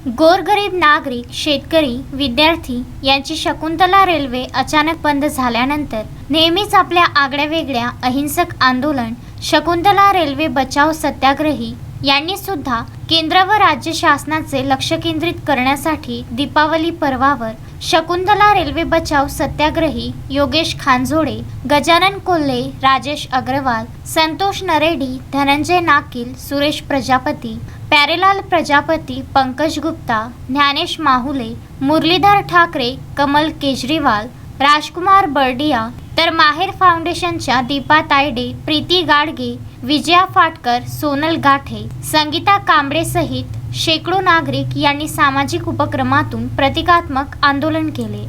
गोरगरीब नागरिक शेतकरी विद्यार्थी यांची शकुंतला रेल्वे अचानक बंद झाल्यानंतर नेहमीच आपल्या आगळ्या वेगळ्या अहिंसक आंदोलन शकुंतला रेल्वे बचाव सत्याग्रही यांनी सुद्धा केंद्र व राज्य शासनाचे लक्ष केंद्रित करण्यासाठी दीपावली पर्वावर शकुंतला रेल्वे बचाव सत्याग्रही योगेश खानजोडे गजानन कोल्हे राजेश अग्रवाल संतोष नरेडी धनंजय नाकील सुरेश प्रजापती प्यारेलाल प्रजापती पंकज गुप्ता ज्ञानेश माहुले मुरलीधर ठाकरे कमल केजरीवाल राजकुमार बर्डिया तर माहेर फाउंडेशनच्या दीपा तायडे प्रीती गाडगे विजया फाटकर सोनल गाठे संगीता कांबळे सहित शेकडो नागरिक यांनी सामाजिक उपक्रमातून प्रतिकात्मक आंदोलन केले.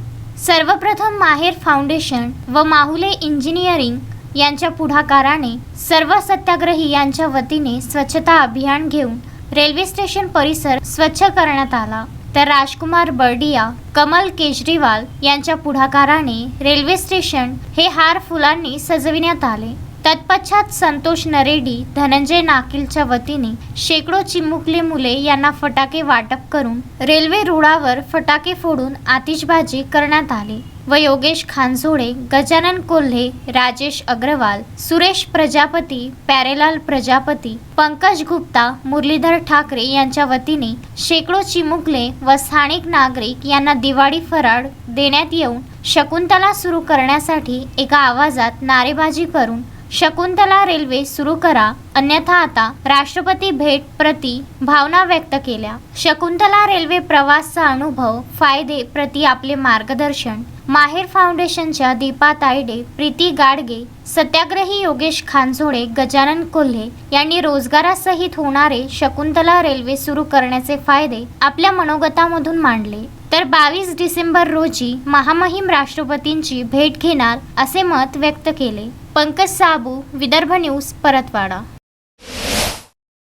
सर्वप्रथम माहेर फाउंडेशन व माहुले इंजिनिअरिंग यांच्या पुढाकाराने सर्व सत्याग्रही यांच्या वतीने स्वच्छता अभियान घेऊन रेल्वे स्टेशन परिसर स्वच्छ करण्यात आला. तर राजकुमार बर्डिया कमल केजरीवाल यांच्या पुढाकाराने रेल्वे स्टेशन हे हार फुलांनी सजविण्यात आले. तत्पश्चात संतोष नरेडी धनंजय नाकीलच्या वतीने शेकडो चिमुकले मुले यांना फटाके वाटप करून रेल्वे रुळावर फटाके फोडून आतिषबाजी करण्यात आली. व योगेश खानसोडे गजानन कोल्हे राजेश अग्रवाल सुरेश प्रजापती प्यारेलाल प्रजापती पंकज गुप्ता मुरलीधर ठाकरे यांच्या वतीने शेकडो चिमुकले व स्थानिक नागरिक यांना दिवाळी फराळ देण्यात येऊन शकुंतला सुरू करण्यासाठी एका आवाजात नारेबाजी करून शकुंतला रेल्वे सुरू करा अन्यथा आता राष्ट्रपती भेट प्रति भावना व्यक्त केल्या. शकुंतला रेल्वे प्रवासचा अनुभव फायदे प्रति आपले मार्गदर्शन माहेर फाउंडेशनच्या दीपा तायडे प्रीती गाडगे सत्याग्रही योगेश खानझोडे गजानन कोल्हे यांनी रोजगारासहित होणारे शकुंतला रेल्वे सुरू करण्याचे फायदे आपल्या मनोगतामधून मांडले. तर बावीस डिसेंबर रोजी महामहिम राष्ट्रपतींची भेट घेणार असे मत व्यक्त केले. पंकज साबू विदर्भ न्यूज परतवाडा.